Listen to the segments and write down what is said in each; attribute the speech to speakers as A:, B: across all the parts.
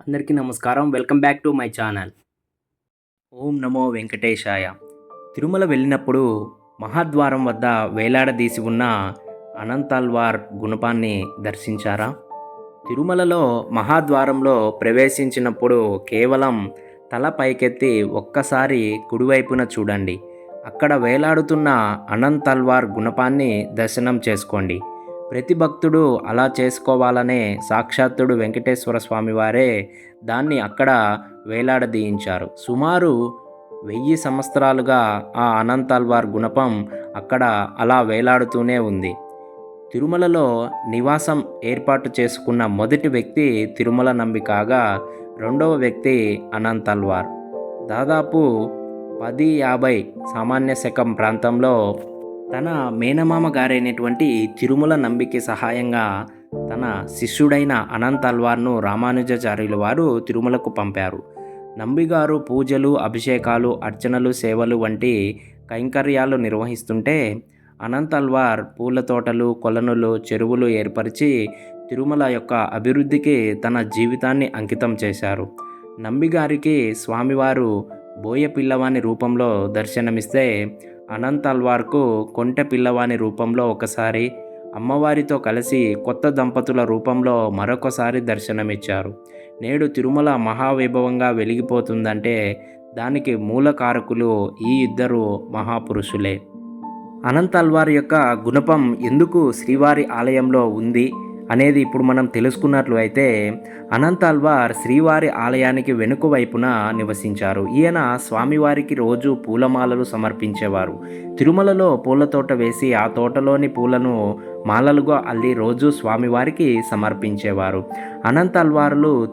A: అందరికీ నమస్కారం. Welcome back to my channel. ఓం నమో వెంకటేశాయ. తిరుమల వెళ్ళినప్పుడు మహాద్వారం వద్ద వేలాడదీసి ఉన్న అనంతల్వార్ గుణపాన్ని దర్శించారా? తిరుమలలో మహాద్వారంలో ప్రవేశించినప్పుడు కేవలం తల పైకెత్తి ఒక్కసారి కుడివైపున చూడండి. అక్కడ వేలాడుతున్న అనంతల్వార్ గుణపాన్ని దర్శనం చేసుకోండి. ప్రతి భక్తుడు అలా చేసుకోవాలనే సాక్షాత్తుడు వెంకటేశ్వర స్వామివారే దాన్ని అక్కడ వేలాడదీయించారు. సుమారు వెయ్యి సంవత్సరాలుగా ఆ అనంతల్వార్ గుణపం అక్కడ అలా వేలాడుతూనే ఉంది. తిరుమలలో నివాసం ఏర్పాటు చేసుకున్న మొదటి వ్యక్తి తిరుమల నంబి కాగా రెండవ వ్యక్తి అనంతల్వార్. దాదాపు పది యాభై సామాన్య శకం ప్రాంతంలో తన మేనమామ గారైనటువంటి తిరుమల నంబికి సహాయంగా తన శిష్యుడైన అనంత్ అల్వార్ను రామానుజాచార్యుల వారు తిరుమలకు పంపారు. నంబిగారు పూజలు అభిషేకాలు అర్చనలు సేవలు వంటి కైంకర్యాలు నిర్వహిస్తుంటే అనంత్ అల్వార్ పూల తోటలు కొలనులు చెరువులు ఏర్పరిచి తిరుమల యొక్క అభివృద్ధికి తన జీవితాన్ని అంకితం చేశారు. నంబిగారికి స్వామివారు బోయ పిల్లవాని రూపంలో దర్శనమిస్తే అనంత్ అల్వార్కు కొంటె పిల్లవాని రూపంలో ఒకసారి అమ్మవారితో కలిసి కొత్త దంపతుల రూపంలో మరొకసారి దర్శనమిచ్చారు. నేడు తిరుమల మహావైభవంగా వెలిగిపోతుందంటే దానికి మూల కారకులు ఈ ఇద్దరు మహాపురుషులే. అనంత్ అల్వార్ యొక్క గుణపం ఎందుకు శ్రీవారి ఆలయంలో ఉంది? అనేది ఇప్పుడు మనం తెలుసుకున్నట్లు అయితే అనంత్ అల్వార్ శ్రీవారి ఆలయానికి వెనుక వైపున నివసించారు. ఈయన స్వామివారికి రోజు పూలమాలలు సమర్పించేవారు. తిరుమలలో పూల తోట వేసి ఆ తోటలోని పూలను మాలలుగా అల్లి రోజు స్వామివారికి సమర్పించేవారు. అనంత్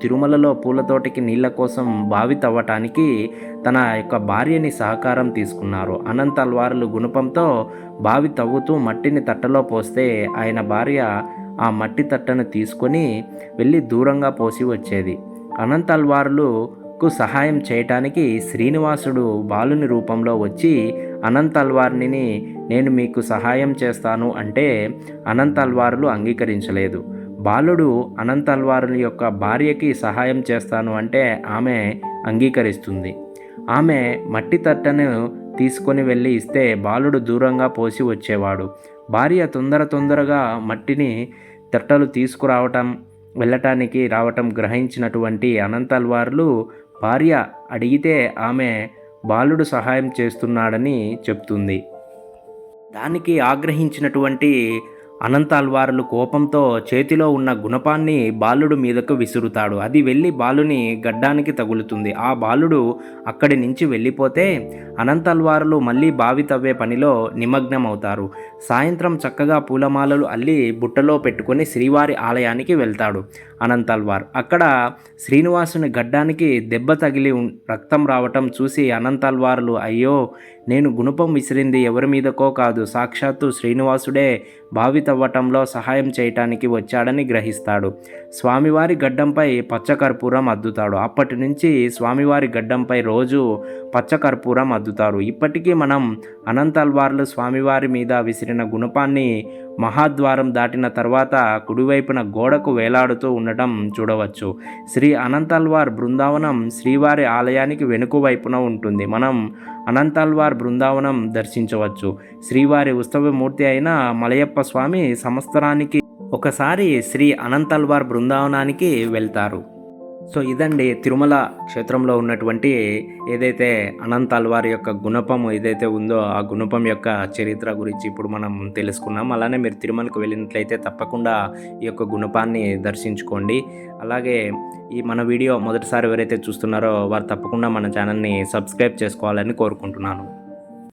A: తిరుమలలో పూల తోటకి నీళ్ళ కోసం బావి తవ్వటానికి తన యొక్క భార్యని సహకారం తీసుకున్నారు. అనంత్ అల్వార్లు గుణపంతో బావి తవ్వుతూ మట్టిని తట్టలో పోస్తే ఆయన భార్య ఆ మట్టి తట్టను తీసుకొని వెళ్ళి దూరంగా పోసి వచ్చేది. అనంత్ అల్వార్లుకు సహాయం చేయటానికి శ్రీనివాసుడు బాలుని రూపంలో వచ్చి అనంత్ అల్వార్ని నేను మీకు సహాయం చేస్తాను అంటే అనంత్ అల్వార్లు అంగీకరించలేదు. బాలుడు అనంత్ అల్వారుని యొక్క భార్యకి సహాయం చేస్తాను అంటే ఆమె అంగీకరిస్తుంది. ఆమె మట్టి తట్టను తీసుకొని వెళ్ళి ఇస్తే బాలుడు దూరంగా పోసి వచ్చేవాడు. భార్య తొందర తొందరగా మట్టిని తట్టలు తీసుకురావటం వెళ్ళటానికి రావటం గ్రహించినటువంటి అనంతల్వార్లు భార్య అడిగితే ఆమె బాలుడు సహాయం చేస్తున్నాడని చెప్తుంది. దానికి ఆగ్రహించినటువంటి అనంతాల్వారులు కోపంతో చేతిలో ఉన్న గుణపాన్ని బాలుడు మీదకు విసురుతాడు. అది వెళ్ళి బాలుని గడ్డానికి తగులుతుంది. ఆ బాలుడు అక్కడి నుంచి వెళ్ళిపోతే అనంతాల్వారులు మళ్ళీ బావి తవ్వే పనిలో నిమగ్నమవుతారు. సాయంత్రం చక్కగా పూలమాలలు అల్లి బుట్టలో పెట్టుకొని శ్రీవారి ఆలయానికి వెళ్తాడు అనంతాల్వార్ అక్కడ శ్రీనివాసుని గడ్డానికి దెబ్బ తగిలి రక్తం రావటం చూసి అనంతాల్వార్లు అయ్యో నేను గుణపం విసిరింది ఎవరి మీదకో కాదు. సాక్షాత్తు శ్రీనివాసుడే బావి తవ్వటంలో సహాయం చేయటానికి వచ్చాడని గ్రహిస్తాడు. స్వామివారి గడ్డంపై పచ్చకర్పూరం అద్దుతాడు. అప్పటి నుంచి స్వామివారి గడ్డంపై రోజు పచ్చకర్పూరం అద్దుతారు. ఇప్పటికీ మనం అనంతల్వార్లు స్వామివారి మీద విసిరిన గుణపాన్ని మహాద్వారం దాటిన తర్వాత కుడివైపున గోడకు వేలాడుతూ ఉండటం చూడవచ్చు. శ్రీ అనంతల్వార్ బృందావనం శ్రీవారి ఆలయానికి వెనుక వైపున ఉంటుంది. మనం అనంతల్వార్ బృందావనం దర్శించవచ్చు. శ్రీవారి ఉత్సవమూర్తి అయిన మలయప్ప స్వామి సంవత్సరానికి ఒకసారి శ్రీ అనంతల్వార్ బృందావనానికి వెళ్తారు. సో ఇదండి తిరుమల క్షేత్రంలో ఉన్నటువంటి ఏదైతే అనంత అల్వారి యొక్క గుణపం ఏదైతే ఉందో ఆ గుణపం యొక్క చరిత్ర గురించి ఇప్పుడు మనం తెలుసుకున్నాం. అలానే మీరు తిరుమలకు వెళ్ళినట్లయితే తప్పకుండా ఈ యొక్క గుణపాన్ని దర్శించుకోండి. అలాగే ఈ మన వీడియో మొదటిసారి ఎవరైతే చూస్తున్నారో వారు తప్పకుండా మన ఛానల్ని సబ్స్క్రైబ్ చేసుకోవాలని కోరుకుంటున్నాను.